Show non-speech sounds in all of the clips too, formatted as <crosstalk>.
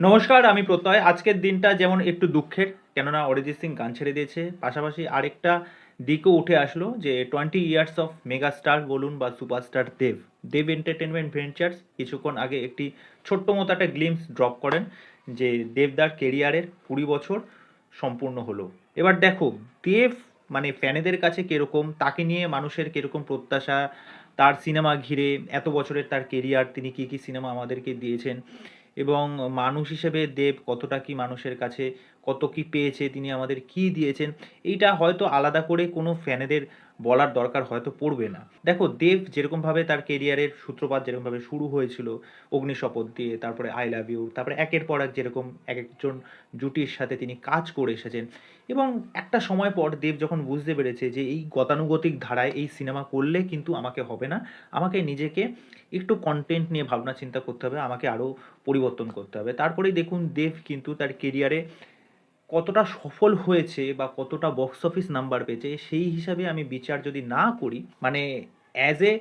নমস্কার, আমি প্রত্যয়। আজকের দিনটা যেমন একটু দুঃখের, কেননা অরিজিৎ সিং গান ছেড়ে দিয়েছে। পাশাপাশি আরেকটা দিকও উঠে আসলো যে টোয়েন্টি ইয়ার্স অফ মেগাস্টার বলুন বা superstar Dev Dev entertainment ventures কিছুক্ষণ আগে একটি ছোট্ট মতো একটা গ্লিমস ড্রপ করেন যে দেবদার কেরিয়ারের কুড়ি বছর সম্পূর্ণ হলো। এবার দেখো, দেব মানে ফ্যানেদের কাছে কীরকম, তাকে নিয়ে মানুষের কীরকম প্রত্যাশা, তার সিনেমা ঘিরে এত বছরের তার কেরিয়ার তিনি কি কি সিনেমা আমাদেরকে দিয়েছেন এবং মানুষ হিসেবে দেব কতটা কি মানুষের কাছে কত কি পেয়েছে, তিনি আমাদের কি দিয়েছেন, এইটা হয়তো আলাদা করে কোনো ফ্যানেদের বলার দরকার হয়তো পড়বে না। দেখো, দেব যেরকমভাবে তার কেরিয়ারের সূত্রপাত যেরকমভাবে শুরু হয়েছিল, অগ্নিশপথ দিয়ে, তারপরে আই লাভ ইউ তারপরে একের পর এক যেরকম এক একজন জুটির সাথে তিনি কাজ করে এসেছেন। এবং একটা সময় পর দেব যখন বুঝতে পেরেছে যে এই গতানুগতিক ধারায় এই সিনেমা করলে কিন্তু আমাকে হবে না, আমাকে নিজেকে একটু কন্টেন্ট নিয়ে ভাবনা চিন্তা করতে হবে, আমাকে আরও পরিবর্তন করতে হবে। তারপরেই দেখুন, দেব কিন্তু তার কেরিয়ারে কতটা সফল হয়েছে বা কতটা বক্স অফিস নাম্বার পেয়েছে, সেই হিসাবে আমি বিচার যদি না করি মানে অ্যাজ এ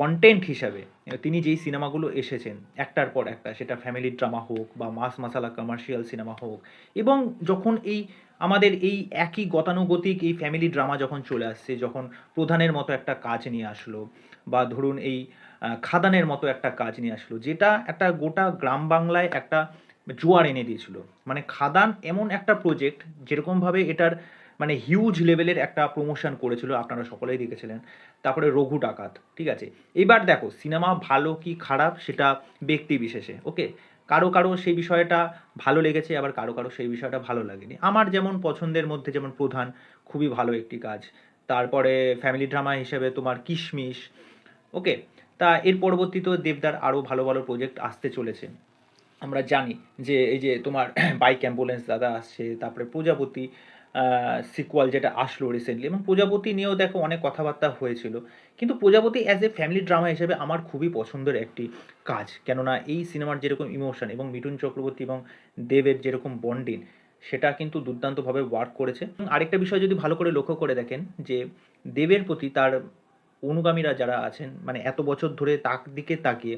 কন্টেন্ট হিসাবে, তিনি যেই সিনেমাগুলো এসেছেন, একটার পর একটা, সেটা ফ্যামিলি ড্রামা হোক বা মাস মাসালা কমার্শিয়াল সিনেমা হোক, এবং যখন এই আমাদের এই একই গতানুগতিক এই ফ্যামিলি ড্রামা যখন চলে আসছে, যখন প্রধানের মতো একটা কাজ নিয়ে আসলো, বা ধরুন এই খাদানের মতো একটা কাজ নিয়ে আসলো, যেটা একটা গোটা গ্রাম বাংলায় একটা জোয়ার এনে দিয়েছিল। মানে খাদান এমন একটা প্রজেক্ট যেরকমভাবে এটার মানে হিউজ লেভেলের একটা প্রমোশন করেছিল, আপনারা সকলেই দেখেছিলেন। তারপরে রঘু ডাকাত, ঠিক আছে? এবার দেখো সিনেমা ভালো কি খারাপ সেটা ব্যক্তি বিশেষে ওকে কারও কারও সেই বিষয়টা ভালো লেগেছে, আবার কারও কারও সেই বিষয়টা ভালো লাগেনি। আমার যেমন পছন্দের মধ্যে যেমন প্রধান, খুবই ভালো একটি কাজ। তারপরে ফ্যামিলি ড্রামা হিসেবে তোমার কিশমিশ ওকে তা এর পরবর্তীতেও দেবদার আরও ভালো ভালো প্রজেক্ট আসতে চলেছে। আমরা জানি যে এই যে তোমার <clears throat> বাইক অ্যাম্বুলেন্স দাদা আসছে, তারপরে প্রজাপতি সিকুয়াল যেটা আসলো রিসেন্টলি এবং প্রজাপতি নিয়েও দেখো অনেক কথাবার্তা হয়েছিল। কিন্তু Projapati as a family drama হিসেবে আমার খুবই পছন্দের একটি কাজ। কেননা এই সিনেমার যেরকম ইমোশন এবং মিঠুন চক্রবর্তী এবং দেবের যেরকম বন্ডিং সেটা কিন্তু দুর্দান্তভাবে ওয়ার্ক করেছে। আরেকটা বিষয় যদি ভালো করে লক্ষ্য করে দেখেন যে দেবের প্রতি তার অনুগামীরা যারা আছেন মানে এত বছর ধরে তাক দিকে তাকিয়ে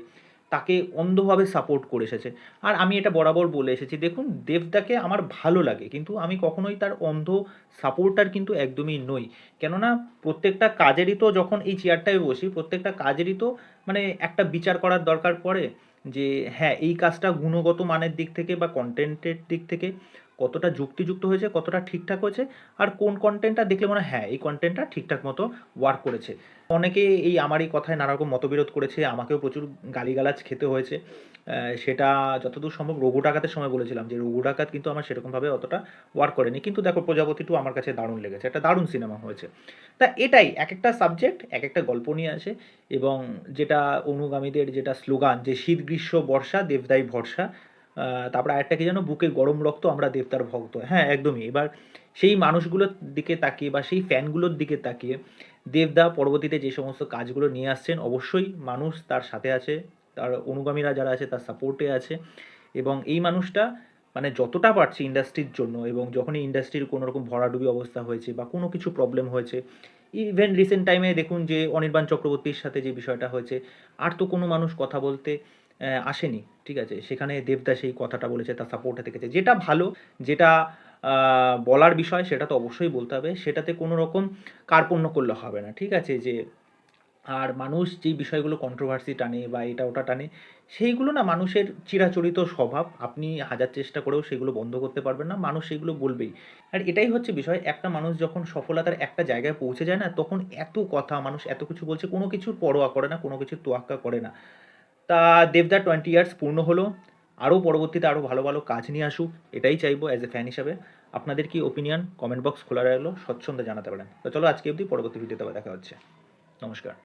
তাকে অন্ধভাবে সাপোর্ট করে এসেছে। আর আমি এটা বরাবর বলে এসেছি, দেখুন, দেবদাকে আমার ভালো লাগে, কিন্তু আমি কখনোই তার অন্ধ সাপোর্টার কিন্তু একদমই নই। কেননা প্রত্যেকটা কাজেরই তো যখন এই চেয়ারটায় বসি, প্রত্যেকটা কাজেরই তো মানে একটা বিচার করার দরকার পড়ে যে হ্যাঁ এই কাজটা গুণগত মানের দিক থেকে বা কন্টেন্টের দিক থেকে কতটা যুক্তিযুক্ত হয়েছে, কতটা ঠিকঠাক হয়েছে আর কোন কন্টেন্টটা দেখলে মনে হয় হ্যাঁ এই কন্টেন্টটা ঠিকঠাক মতো ওয়ার্ক করেছে। অনেকে এই আমার এই কথায় নানা রকম মতবিরোধ করেছে, আমাকেও প্রচুর গালিগালাজ খেতে হয়েছে। সেটা যতদূর সম্ভব রঘু ডাকাতের সময় বলেছিলাম যে রঘু ডাকাত কিন্তু আমার সেরকমভাবে অতটা ওয়ার্ক করেনি। কিন্তু দেখো প্রজাপতি টু আমার কাছে দারুণ লেগেছে, একটা দারুণ সিনেমা হয়েছে। তা এটাই এক একটা সাবজেক্ট এক একটা গল্প নিয়ে আসে এবং যেটা অনুগামীদের যেটা স্লোগান যে শীত গ্রীষ্ম বর্ষা দেবদাই ভরসা তারপরে আরেকটা কি যেন বুকে গরম রক্ত আমরা দেবতার ভক্ত। হ্যাঁ একদমই। এবার সেই মানুষগুলোর দিকে তাকিয়ে বা সেই ফ্যানগুলোর দিকে তাকিয়ে দেবদা পরবর্তীতে যে সমস্ত কাজগুলো নিয়ে আসছেন, অবশ্যই মানুষ তার সাথে আছে, তার অনুগামীরা যারা আছে তার সাপোর্টে আছে এবং এই মানুষটা মানে যতটা পারছে ইন্ডাস্ট্রির জন্য এবং যখনই ইন্ডাস্ট্রির কোনো রকম ভরাডুবি অবস্থা হয়েছে বা কোনো কিছু প্রবলেম হয়েছে ইভেন রিসেন্ট টাইমে দেখুন যে অনির্বাণ চক্রবর্তীর সাথে যে বিষয়টা হয়েছে, আর তো কোনো মানুষ কথা বলতে আসেনি, ঠিক আছে? সেখানে দেবদাস এই কথাটা বলেছে, তার সাপোর্টে থেকেছে। যেটা ভালো, যেটা বলার বিষয়, সেটা তো অবশ্যই বলতে হবে। সেটাতে কোনো রকম কার্পণ্য করলে হবে না, ঠিক আছে? যে, আর মানুষ যেই বিষয়গুলো কন্ট্রোভার্সি টানে বা এটা ওটা টানে, সেইগুলো না মানুষের চিরাচরিত স্বভাব। আপনি হাজার চেষ্টা করেও সেগুলো বন্ধ করতে পারবেন না, মানুষ সেগুলো বলবেই। আর এটাই হচ্ছে বিষয়, একটা মানুষ যখন সফলতার একটা জায়গায় পৌঁছে যায় না, তখন এত কথা মানুষ এত কিছু বলছে, কোনো কিছুর পরোয়া করে না, কোনো কিছুর তোয়াক্কা করে না। তা দেবদা টোয়েন্টি ইয়ার্স পূর্ণ হলো। আরও পরবর্তীতে আরও ভালো ভালো কাজ নিয়ে আসুক, এটাই চাইব অ্যাজ এ ফ্যান হিসাবে। আপনাদের কি ওপিনিয়ন কমেন্ট বক্স খোলা রাখল স্বচ্ছন্দে জানাতে পারেন। তো চলো আজকে অবধি পরবর্তী ভিডিওতে দেখা হচ্ছে। নমস্কার।